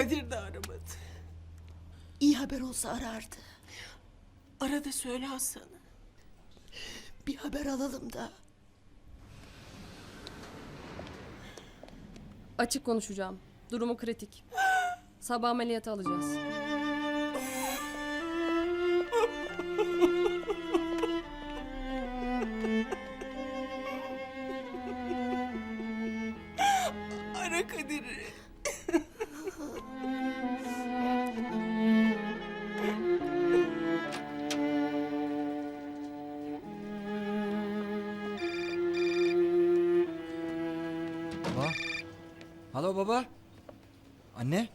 Kadir de aramadı. İyi haber olsa arardı. Arada söyle Hasan'a. Bir haber alalım da. Açık konuşacağım. Durumu kritik. Sabah ameliyata alacağız. Ara Kadir'i. Alo baba. Anne.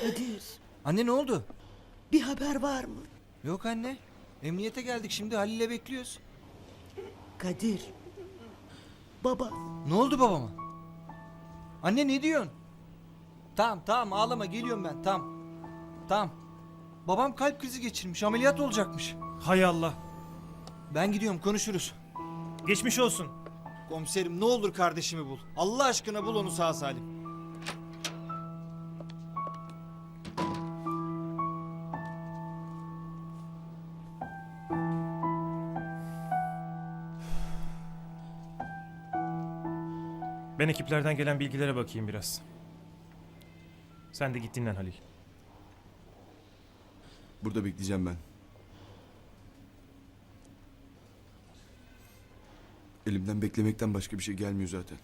Kadir Anne ne oldu? bir haber var mı? Yok anne. Emniyete geldik şimdi Halil'le bekliyoruz. Kadir. Baba Ne oldu babama? Anne ne diyorsun? Tamam tamam ağlama geliyorum ben tamam. Tamam. Babam kalp krizi geçirmiş ameliyat olacakmış. Hay Allah. Ben gidiyorum konuşuruz. Geçmiş olsun. Komiserim ne olur kardeşimi bul. Allah aşkına bul onu sağ salim. Ben ekiplerden gelen bilgilere bakayım biraz. Sen de git dinlen Halil. Burada bekleyeceğim ben. Elimden beklemekten başka bir şey gelmiyor zaten.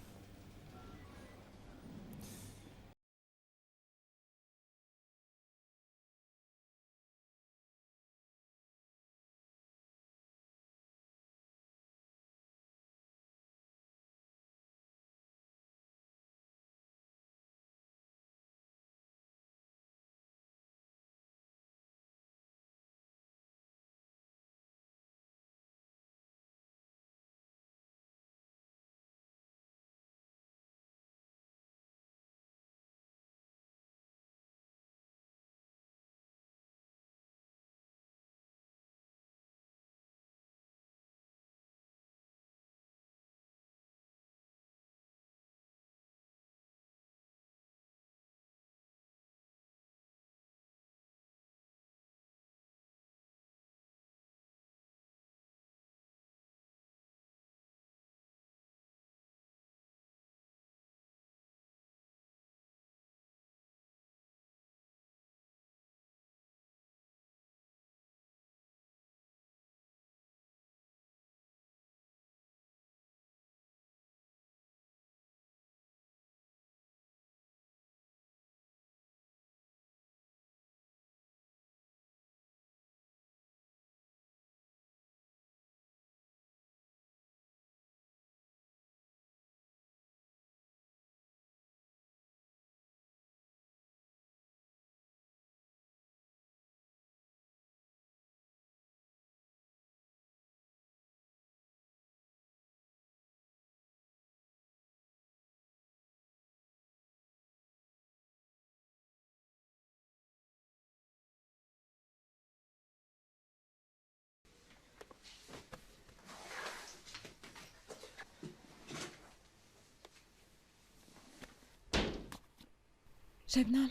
Şebnem.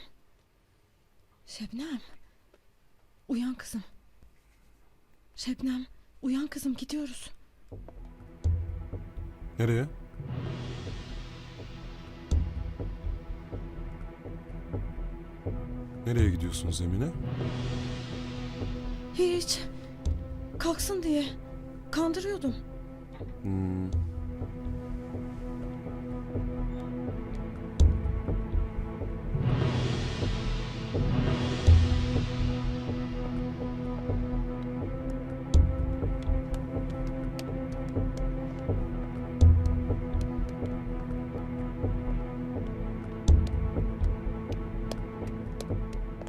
Şebnem. Uyan kızım. Şebnem, uyan kızım gidiyoruz. Nereye? Nereye gidiyorsunuz Emine? Hiç. Kalksın diye. Kandırıyordum. Hmm.